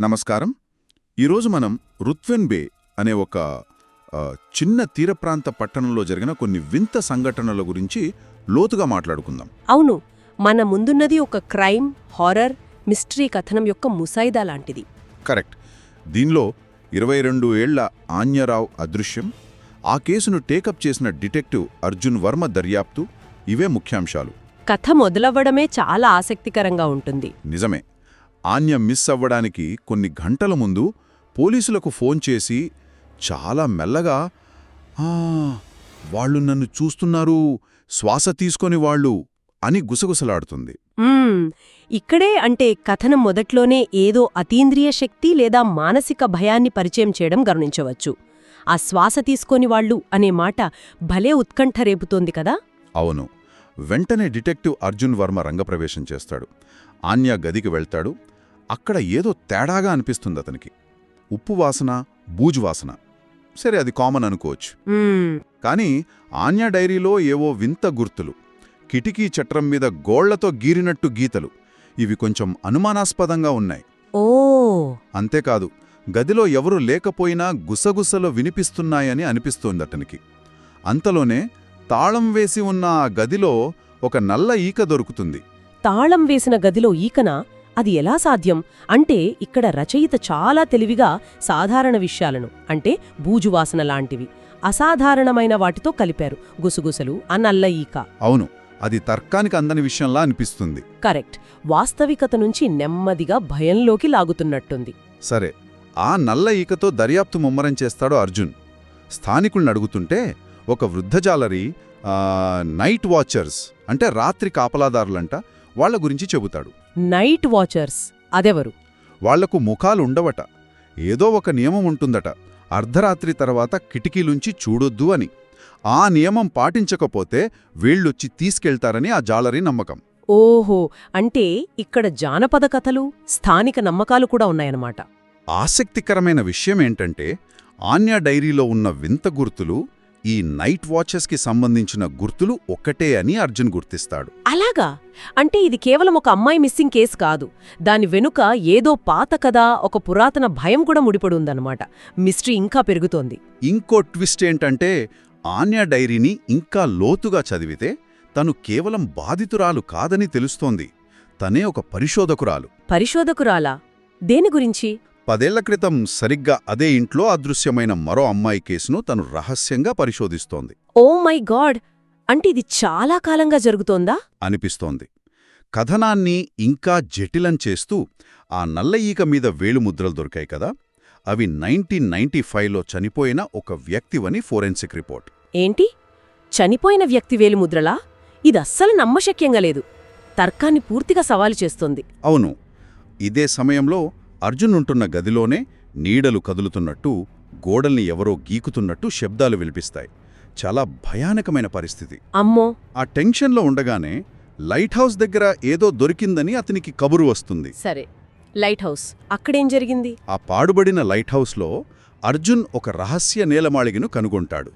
నమస్కారం. ఈరోజు మనం రుత్వెన్ బే అనే ఒక చిన్న తీర ప్రాంత పట్టణంలో జరిగిన కొన్ని వింత సంఘటనల గురించి లోతుగా మాట్లాడుకుందాం. అవును. మన ముందున్నది ఒక క్రైమ్ హారర్ మిస్టరీ కథనం యొక్క ముసాయిదా లాంటిది. కరెక్ట్. దీనిలో ఇరవై రెండు ఏళ్ళ ఆన్యరావు అదృశ్యం ఆ కేసును టేకప్ చేసిన డిటెక్టివ్ అర్జున్ వర్మ దర్యాప్తు ఇవే ముఖ్యాంశాలు. కథ మొదలవ్వడమే చాలా ఆసక్తికరంగా ఉంటుంది. నిజమే. ఆన్య మిస్ అవ్వడానికి కొన్ని గంటల ముందు పోలీసులకు ఫోన్ చేసి చాలా మెల్లగా "ఆ, వాళ్ళు నన్ను చూస్తున్నారు శ్వాస తీసుకొని వాళ్ళు అని గుసగుసలాడుతుంది. ఇక్కడే అంటే కథనం మొదట్లోనే ఏదో అతీంద్రియ శక్తి లేదా మానసిక భయాన్ని పరిచయం చేయడం గమనించవచ్చు. ఆ శ్వాస తీసుకొని వాళ్ళు అనే మాట భలే ఉత్కంఠ రేపుతోంది కదా? అవును. వెంటనే డిటెక్టివ్ అర్జున్ వర్మ రంగప్రవేశం చేస్తాడు. ఆన్య గదికి వెళ్తాడు. అక్కడ ఏదో తేడాగా అనిపిస్తుంది అతనికి. ఉప్పు వాసన బూజు వాసన. సరే అది కామన్ అనుకోవచ్చు. కాని ఆన్య డైరీలో ఏవో వింత గుర్తులు. కిటికీ చట్రం మీద గోళ్ళతో గీరినట్టు గీతలు. ఇవి కొంచెం అనుమానాస్పదంగా ఉన్నాయి. ఓ! అంతేకాదు గదిలో ఎవరు లేకపోయినా గుసగుసలు వినిపిస్తున్నాయని అనిపిస్తోందతనికి అంతలోనే తాళం వేసి ఉన్న ఆ గదిలో ఒక నల్ల ఈక దొరుకుతుంది. తాళం వేసిన గదిలో ఈకన? అది ఎలా సాధ్యం? అంటే ఇక్కడ రచయిత చాలా తెలివిగా సాధారణ విషయాలను అంటే బూజువాసన లాంటివి అసాధారణమైన వాటితో కలిపారు. గుసగుసలు ఆ నల్ల ఈక అవును అది తర్కానికి అందని విషయంలా అనిపిస్తుంది. కరెక్ట్. వాస్తవికత నుంచి నెమ్మదిగా భయంలోకి లాగుతున్నట్టుంది. సరే ఆ నల్ల ఈకతో దర్యాప్తు ముమ్మరం చేస్తాడు అర్జున్. స్థానికుల్ని అడుగుతుంటే ఒక వృద్ధజాలరి నైట్ వాచర్స్ అంటే రాత్రి కాపలాదారులంట వాళ్ళ గురించి చెబుతాడు. నైట్ వాచర్స్ అదెవరు? వాళ్ళకు ముఖాలుండవట. ఏదో ఒక నియమం ఉంటుందట. అర్ధరాత్రి తర్వాత కిటికీలుంచి చూడొద్దు అని. ఆ నియమం పాటించకపోతే వీళ్ళొచ్చి తీసుకెళ్తారని ఆ జాలరి నమ్మకం. ఓహో అంటే ఇక్కడ జానపద కథలు స్థానిక నమ్మకాలు కూడా ఉన్నాయన్నమాట. ఆసక్తికరమైన విషయమేంటంటే ఆన్య డైరీలో ఉన్న వింత గుర్తులు ఈ నైట్ వాచెస్కి సంబంధించిన గుర్తులు ఒక్కటే అని అర్జున్ గుర్తిస్తాడు. అలాగా? అంటే ఇది కేవలం ఒక అమ్మాయి మిస్సింగ్ కేసు కాదు. దాని వెనుక ఏదో పాత కథ ఒక పురాతన భయం కూడా ముడిపడి ఉందన్నమాట మిస్టరీ ఇంకా పెరుగుతోంది. ఇంకో ట్విస్ట్ ఏంటంటే ఆన్య డైరీని ఇంకా లోతుగా చదివితే తను కేవలం బాధితురాలు కాదని తెలుస్తోంది. తనే ఒక పరిశోధకురాలు. పరిశోధకురాలా? దేని గురించి? పదేళ్ళ క్రితం సరిగ్గా అదే ఇంట్లో అదృశ్యమైన మరో అమ్మాయి కేసును తను రహస్యంగా పరిశోధిస్తోంది. Oh my God! అంటే ఇది చాలా కాలంగా జరుగుతోందా? అనిపిస్తోంది. కథనాన్ని ఇంకా జటిలం చేస్తూ ఆ నల్ల ఈక మీద వేలుముద్రలు దొరికాయి కదా? అవి నైన్టీన్ నైన్టీ ఫైవ్లో చనిపోయిన ఒక వ్యక్తివని ఫోరెన్సిక్ రిపోర్ట్. ఏంటి? చనిపోయిన వ్యక్తి వేలిముద్రలా ఇది అస్సలు నమ్మశక్యంగా లేదు. తర్కాన్ని పూర్తిగా సవాలు చేస్తోంది. అవును. ఇదే సమయంలో అర్జున్ ఉంటున్న గదిలోనే నీడలు కదులుతున్నట్టు గోడల్ని ఎవరో గీకుతున్నట్టు శబ్దాలు వినిపిస్తాయి. చాలా భయానకమైన పరిస్థితి. అమ్మో! ఆ టెన్షన్లో ఉండగానే లైట్ హౌస్ దగ్గర ఏదో దొరికిందని అతనికి కబురు వస్తుంది. సరే లైట్ హౌస్ అక్కడేం జరిగింది? ఆ పాడుబడిన లైట్ హౌస్లో అర్జున్ ఒక రహస్య నేలమాళిగను కనుగొంటాడు.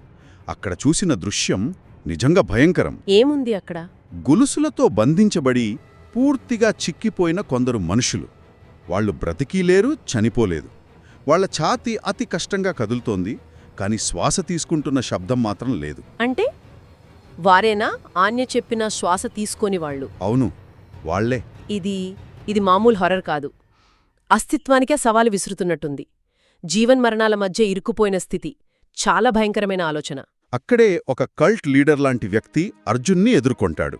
అక్కడ చూసిన దృశ్యం నిజంగా భయంకరం. ఏముంది అక్కడ? గొలుసులతో బంధించబడి పూర్తిగా చిక్కిపోయిన కొందరు మనుషులు. వాళ్ళు బ్రతికీలేరు చనిపోలేదు. వాళ్ళ ఛాతీ అతి కష్టంగా కదులుతోంది కాని శ్వాస తీసుకుంటున్న శబ్దం మాత్రం లేదు. అంటే? వారేనా ఆన్య చెప్పిన శ్వాస తీసుకొని వాళ్ళు? అవును వాళ్ళే. ఇది ఇది మామూలు హొరర్ కాదు. అస్తిత్వానికే సవాలు విసురుతున్నట్టుంది. జీవన్మరణాల మధ్య ఇరుక్కుపోయిన స్థితి చాలా భయంకరమైన ఆలోచన. అక్కడే ఒక కల్ట్ లీడర్ లాంటి వ్యక్తి అర్జున్ని ఎదుర్కొంటాడు.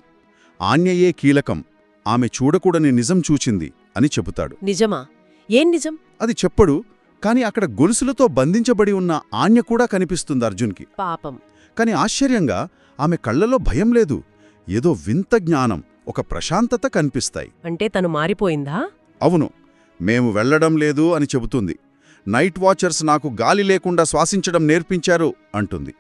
ఆన్యయే కీలకం ఆమె చూడకూడని నిజం చూచింది. అని చెబుతాడు. నిజమా? ఏం నిజం? అది చెప్పడు కాని అక్కడ గొలుసులతో బంధించబడి ఉన్న ఆన్య కూడా కనిపిస్తుంది అర్జున్కి. పాపం. కాని ఆశ్చర్యంగా ఆమె కళ్ళలో భయం లేదు. ఏదో వింత జ్ఞానం ఒక ప్రశాంతత కనిపిస్తాయి. అంటే తను మారిపోయిందా? అవును మేము వెళ్ళడం లేదు అని చెబుతుంది. నైట్ వాచర్స్ నాకు గాలి లేకుండా శ్వాసించడం నేర్పించారు అంటుంది.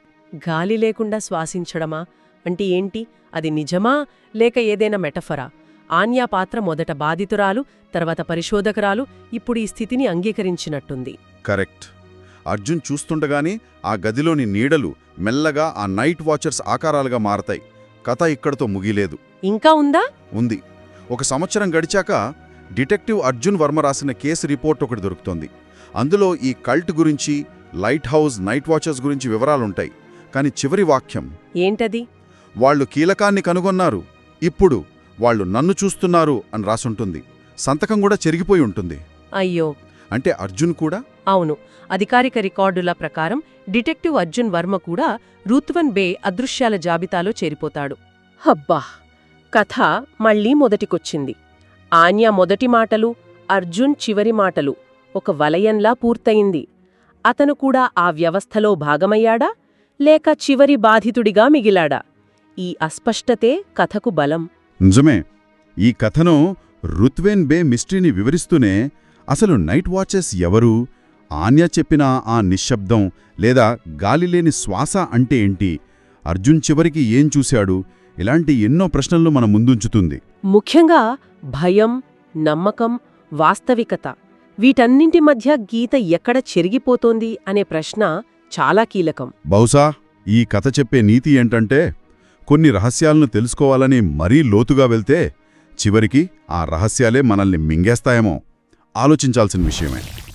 గాలి లేకుండా శ్వాసించడమా? అంటే ఏంటి? అది నిజమా? లేక ఏదైనా మెటఫరా? ఆన్యా పాత్ర మొదట బాధితురాలు తర్వాత పరిశోధకురాలు ఇప్పుడు ఈ స్థితిని అంగీకరించినట్టుంది. కరెక్ట్. అర్జున్ చూస్తుండగానే ఆ గదిలోని నీడలు మెల్లగా ఆ నైట్ వాచర్స్ ఆకారాలుగా మారతాయి. కథ ఇక్కడతో ముగిలేదు ఇంకా ఉందా? ఉంది. ఒక సంవత్సరం గడిచాక డిటెక్టివ్ అర్జున్ వర్మ రాసిన కేసు రిపోర్ట్ ఒకటి దొరుకుతోంది. అందులో ఈ కల్ట్ గురించి లైట్ హౌస్ నైట్ వాచర్స్ గురించి వివరాలుంటాయి. కానీ చివరి వాక్యం ఏంటది? వాళ్ళు కీలకాన్ని కనుగొన్నారు. ఇప్పుడు వాళ్ళు నన్ను చూస్తున్నారు అని రాసుంటుంది. సంతకం కూడా చెరిగిపోయి ఉంటుంది. అయ్యో! అంటే అర్జున్ కూడా? అవును. అధికారిక రికార్డుల ప్రకారం డిటెక్టివ్ అర్జున్ వర్మ కూడా రూత్వన్ బే అదృశ్యాల జాబితాలో చేరిపోతాడు. హబ్బా! కథ మళ్ళీ మొదటికొచ్చింది. ఆన్య మొదటి మాటలు అర్జున్ చివరి మాటలు. ఒక వలయంలా పూర్తయింది. అతను కూడా ఆ వ్యవస్థలో భాగమయ్యాడా? లేక చివరి బాధితుడిగా మిగిలాడా? ఈ అస్పష్టతే కథకు బలం. నిజమే. ఈ కథను రుత్వేన్ బే మిస్టరీని వివరిస్తూనే అసలు నైట్ వాచెస్ ఎవరు? ఆన్య చెప్పిన ఆ నిశ్శబ్దం లేదా గాలిలేని శ్వాస అంటే ఏంటి? అర్జున్ చివరికి ఏం చూశాడు? ఇలాంటి ఎన్నో ప్రశ్నలు మన ముందుంచుతుంది. ముఖ్యంగా భయం నమ్మకం వాస్తవికత వీటన్నింటి మధ్య గీత ఎక్కడ చెరిగిపోతోంది అనే ప్రశ్న చాలా కీలకం. బహుశా ఈ కథ చెప్పే నీతి ఏంటంటే కొన్ని రహస్యాలను తెలుసుకోవాలని మరీ లోతుగా వెళ్తే చివరికి ఆ రహస్యాలే మనల్ని మింగేస్తాయేమో. ఆలోచించాల్సిన విషయమే.